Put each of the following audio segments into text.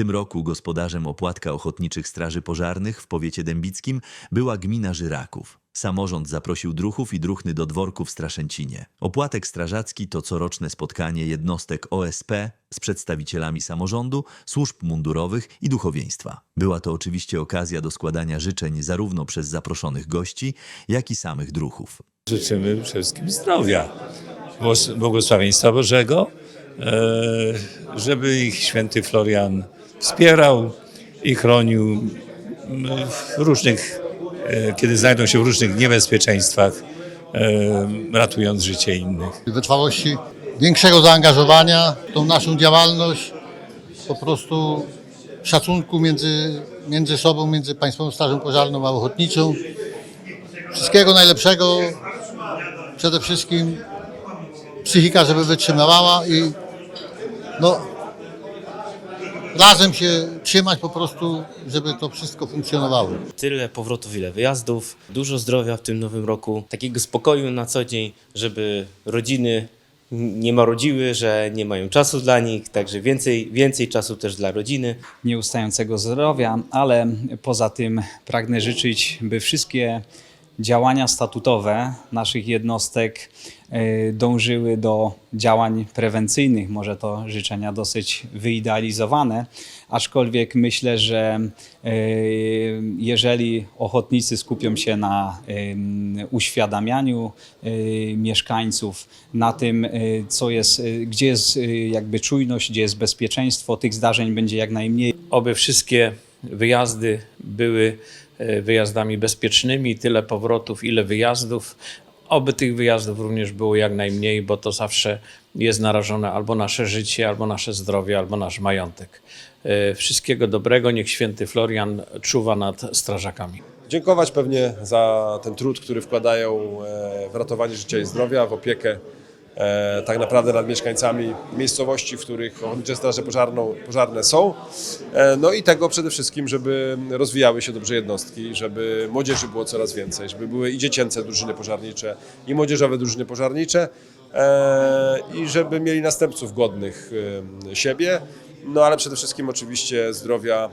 tym roku gospodarzem opłatka ochotniczych straży pożarnych w powiecie dębickim była gmina Żyraków. Samorząd zaprosił druhów i druhny do dworku w Straszęcinie. Opłatek strażacki to coroczne spotkanie jednostek OSP z przedstawicielami samorządu, służb mundurowych i duchowieństwa. Była to oczywiście okazja do składania życzeń zarówno przez zaproszonych gości, jak i samych druhów. Życzymy wszystkim zdrowia, błogosławieństwa Bożego, e, żeby ich święty Florian wspierał i chronił w różnych, e, kiedy znajdą się w różnych niebezpieczeństwach, e, ratując życie innych. wytrwałości, większego zaangażowania w tą naszą działalność, po prostu szacunku między, między sobą, między Państwową Strażą Pożarną a Ochotniczą. Wszystkiego najlepszego, przede wszystkim psychika, żeby wytrzymywała i no, razem się trzymać po prostu, żeby to wszystko funkcjonowało. Tyle powrotów, ile wyjazdów. Dużo zdrowia w tym nowym roku. Takiego spokoju na co dzień, żeby rodziny nie marudziły, że nie mają czasu dla nich, także więcej, więcej czasu też dla rodziny. nieustającego zdrowia, ale poza tym pragnę życzyć, by wszystkie działania statutowe naszych jednostek e, dążyły do działań prewencyjnych. Może to życzenia dosyć wyidealizowane, aczkolwiek myślę, że e, jeżeli ochotnicy skupią się na uświadamianiu e, mieszkańców, na tym, co jest, gdzie jest jakby czujność, gdzie jest bezpieczeństwo, tych zdarzeń będzie jak najmniej. Oby wszystkie wyjazdy były wyjazdami bezpiecznymi, tyle powrotów, ile wyjazdów. Oby tych wyjazdów również było jak najmniej, bo to zawsze jest narażone albo nasze życie, albo nasze zdrowie, albo nasz majątek. E, Wszystkiego dobrego, niech święty Florian czuwa nad strażakami. dziękować pewnie za ten trud, który wkładają e, w ratowanie życia i zdrowia, w opiekę e, tak naprawdę nad mieszkańcami miejscowości, w których ochotnicze straże pożarną, pożarne są. E, No i tego przede wszystkim, żeby rozwijały się dobrze jednostki, żeby młodzieży było coraz więcej, żeby były i dziecięce drużyny pożarnicze, i młodzieżowe drużyny pożarnicze e, i żeby mieli następców godnych e, siebie. No ale przede wszystkim oczywiście zdrowia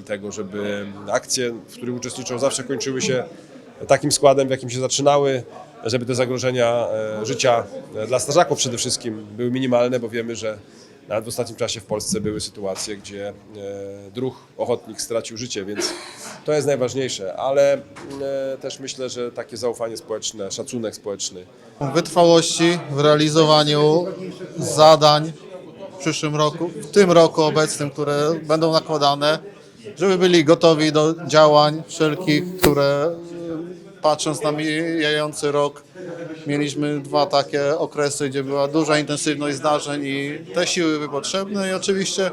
i tego, żeby akcje, w których uczestniczą, zawsze kończyły się takim składem, w jakim się zaczynały, żeby te zagrożenia e, życia e, dla strażaków przede wszystkim były minimalne, bo wiemy, że nawet w ostatnim czasie w Polsce były sytuacje, gdzie e, druh, ochotnik stracił życie, więc to jest najważniejsze, ale też myślę, że takie zaufanie społeczne, szacunek społeczny. Wytrwałości w realizowaniu zadań w przyszłym roku, w tym roku obecnym, które będą nakładane, żeby byli gotowi do działań wszelkich, które patrząc na mijający rok, mieliśmy dwa takie okresy, gdzie była duża intensywność zdarzeń i te siły były potrzebne i oczywiście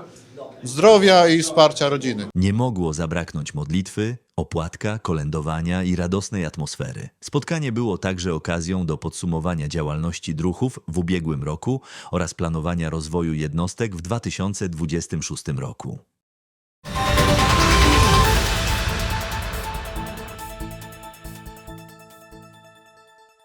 zdrowia i wsparcia rodziny. Nie mogło zabraknąć modlitwy, opłatka, kolędowania i radosnej atmosfery. Spotkanie było także okazją do podsumowania działalności druhów w ubiegłym roku oraz planowania rozwoju jednostek w 2026 roku.